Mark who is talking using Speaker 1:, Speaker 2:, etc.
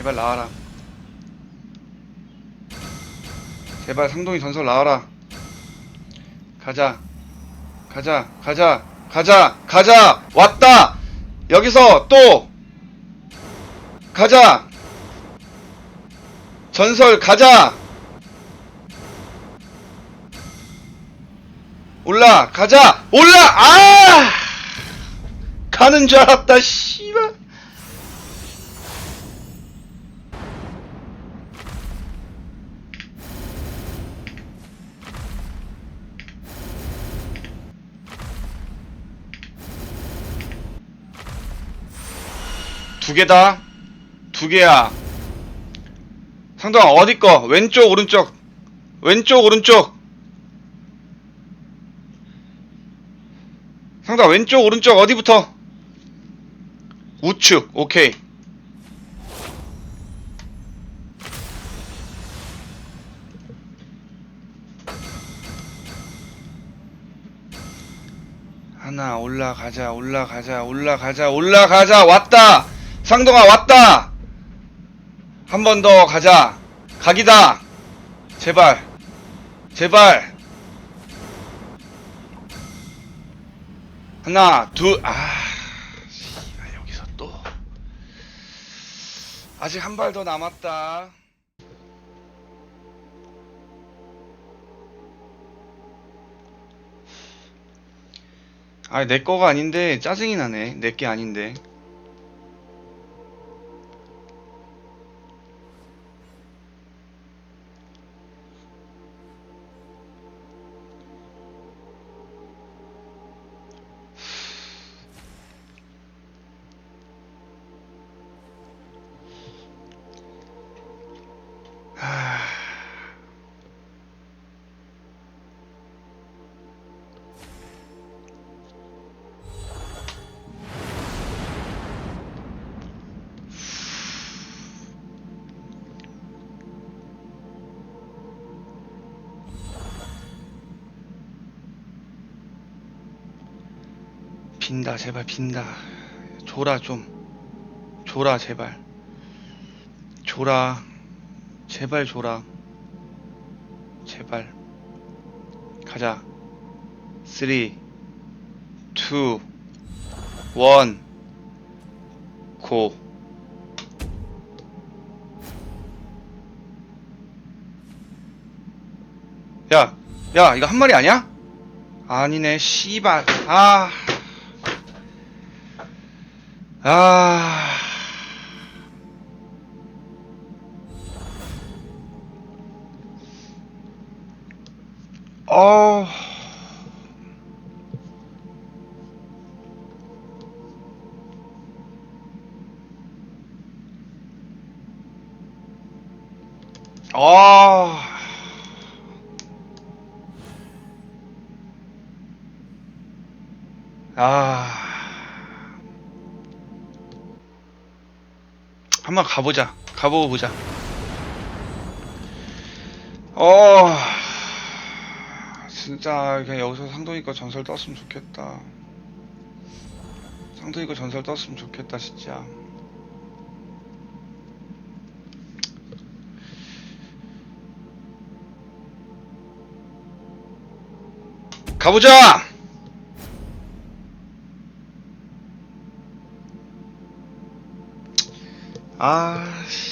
Speaker 1: 제발 나와라. 제발 상동이 전설 나와라. 가자. 가자. 가자. 가자. 가자. 왔다. 여기서 또 가자. 전설 가자. 올라 가자. 올라. 아! 가는 줄 알았다. 씨발. 두 개다. 두 개야. 상동아 어디 거? 왼쪽 오른쪽. 왼쪽 오른쪽. 상동아 왼쪽 오른쪽 어디부터? 우측. 오케이. 하나 올라가자 올라가자 올라가자 올라가자 왔다 상동아 왔다! 한 번 더 가자. 각이다! 제발. 제발. 하나 둘아 씨발, 여기서 또. 아직 한 발 더 남았다. 아, 내 거가 아닌데 짜증이 나네. 내 게 아닌데. 빈다 제발 빈다 줘라 좀 줘라 제발 줘라 제발 줘라 제발 가자 3 2 1 고. 야, 야, 이거 한 마리 아니야? 아니네, 씨발. 아. 아. 어. 아. 아. 한번 가보자. 가보고 보자. 어, 진짜 그냥 여기서 거 전설 떴으면 좋겠다. 거 전설 떴으면 좋겠다, 진짜. 가보자! 아, 씨.